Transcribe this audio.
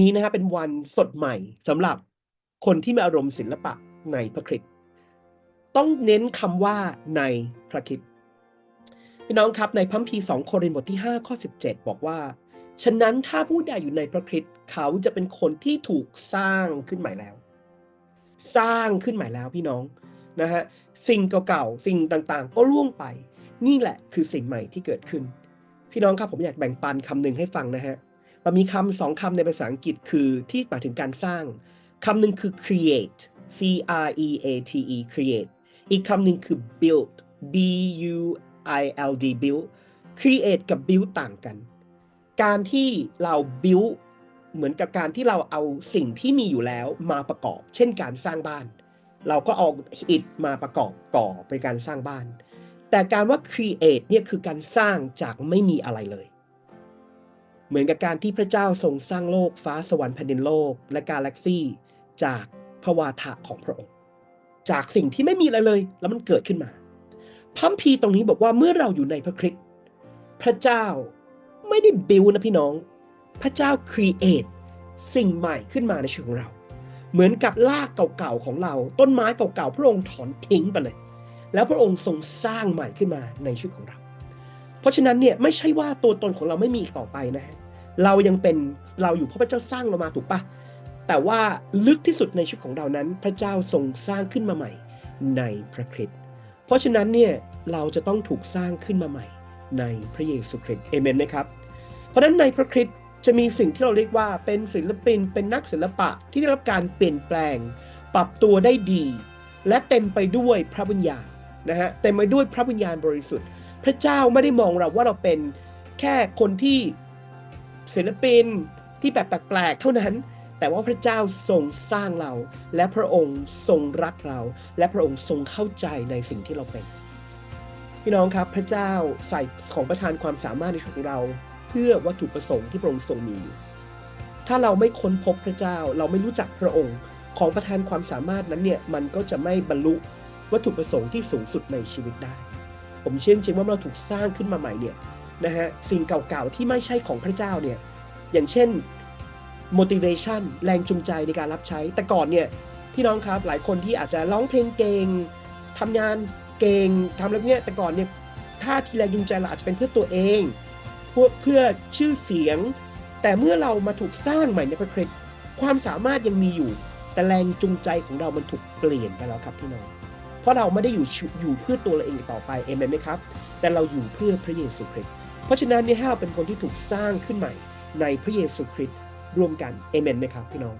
นี้นะฮะเป็นวันสดใหม่สำหรับคนที่มีอารมณ์ศิลปะในพระคริสต์ต้องเน้นคำว่าในพระคริสต์พี่น้องครับในพัมพีสองโครินธ์บทที่ 5 ข้อ 17 บอกว่า ฉะนั้นถ้าผู้ใดอยู่ในพระคริสต์เขาจะเป็นคนที่ถูกสร้างขึ้นใหม่แล้ว สร้างขึ้นใหม่แล้วพี่น้องนะฮะสิ่งเก่าๆสิ่งต่างๆ ก็ล่วงไป นี่แหละคือสิ่งใหม่ที่เกิดขึ้น พี่น้องครับผมอยากแบ่งปันคำหนึ่งให้ฟังนะฮะ มันมีคำสองคำในภาษาอังกฤษคือที่หมายถึงการสร้างคำหนึ่งคือ create c r e a t e create อีกคำหนึ่งคือ build b u i l d build create กับ build ต่างกัน การที่เรา build เหมือนกับการที่เราเอาสิ่งที่มีอยู่แล้วมาประกอบ เช่นการสร้างบ้าน เราก็เอาอิฐมาประกอบก่อเป็นการสร้างบ้าน แต่การว่า create เนี่ยคือการสร้างจากไม่มีอะไรเลย เหมือนกับการที่พระเจ้าทรงสร้างโลกฟ้าสวรรค์แผ่นดินโลก และกาแล็กซี่ จากพระวาทะของพระองค์ จากสิ่งที่ไม่มีอะไรเลย แล้วมันเกิดขึ้นมาพัมพีตรงนี้บอกว่าเมื่อเราอยู่ในพระคริสต์พระเจ้าไม่ได้บิวนะพี่น้อง พระเจ้าครีเอทสิ่งใหม่ขึ้นมาในชีวิตของเรา เหมือนกับรากเก่าๆของเรา ต้นไม้เก่าๆพระองค์ถอนทิ้งไปเลย แล้วพระองค์ทรงสร้างใหม่ขึ้นมาในชีวิตของเรา เพราะฉะนั้นเนี่ยไม่ใช่ว่าตัวตนของเราไม่มีอีกต่อไปนะฮะ เรายังเป็นเราอยู่เพราะพระเจ้าสร้างเรามาถูกปะแต่ว่าลึกที่สุดในชีวิตของเรานั้น พระเจ้าทรงสร้างขึ้นมาใหม่ในพระคริสต์เพราะฉะนั้นเนี่ยเราจะต้องถูกสร้างขึ้นมาใหม่ในพระเยซูคริสต์เอเมนไหมครับ เพราะฉะนั้นในพระคริสต์จะมีสิ่งที่เราเรียกว่าเป็นศิลปิน เป็นนักศิลปะที่ได้รับการเปลี่ยนแปลง ปรับตัวได้ดี และเต็มไปด้วยพระวิญญาณนะฮะเต็มไปด้วยพระวิญญาณบริสุทธิ์ พระเจ้าไม่ได้มองเราว่าเราเป็นแค่คนที่ ศิลปินที่แบบแปลกๆเท่านั้น แต่ว่าพระเจ้าทรงสร้างเรา และพระองค์ทรงรักเรา และพระองค์ทรงเข้าใจในสิ่งที่เราเป็น พี่น้องครับพระเจ้าใส่ของประทานความสามารถในชีวิตของเรา เพื่อวัตถุประสงค์ที่พระองค์ทรงมีอยู่ถ้าเราไม่ค้นพบพระเจ้าเราไม่รู้จักพระองค์ของประทานความสามารถนั้นเนี่ยมันก็จะไม่บรรลุวัตถุประสงค์ที่สูงสุดในชีวิตได้ ผมเชื่อจริงว่าเราถูกสร้างขึ้นมาใหม่เนี่ย นะฮะสิ่งเก่าๆที่ไม่ใช่ของพระเจ้าเนี่ยอย่างเช่น motivation แรงจูงใจในการรับใช้ แต่ก่อนเนี่ยพี่น้องครับหลายคนที่อาจจะร้องเพลงเก่งทำงานเก่งทำอะไรเนี้ยแต่ก่อนเนี่ยถ้าที่แรงจูงใจเราอาจจะเป็นเพื่อตัวเองเพื่อเพื่อชื่อเสียง แต่เมื่อเรามาถูกสร้างใหม่ในพระคริสต์ความสามารถยังมีอยู่ แต่แรงจูงใจของเรามันถูกเปลี่ยนไปแล้วครับพี่น้องเพราะเราไม่ได้อยู่อยู่เพื่อตัวเราเองต่อไปเอเมนไหมครับ แต่เราอยู่เพื่อพระเยซูคริสต์ เพราะฉะนั้นเนี่ยให้เราเป็นคนที่ถูกสร้างขึ้นใหม่ในพระเยซูคริสต์ร่วมกันเอเมนไหมครับพี่น้อง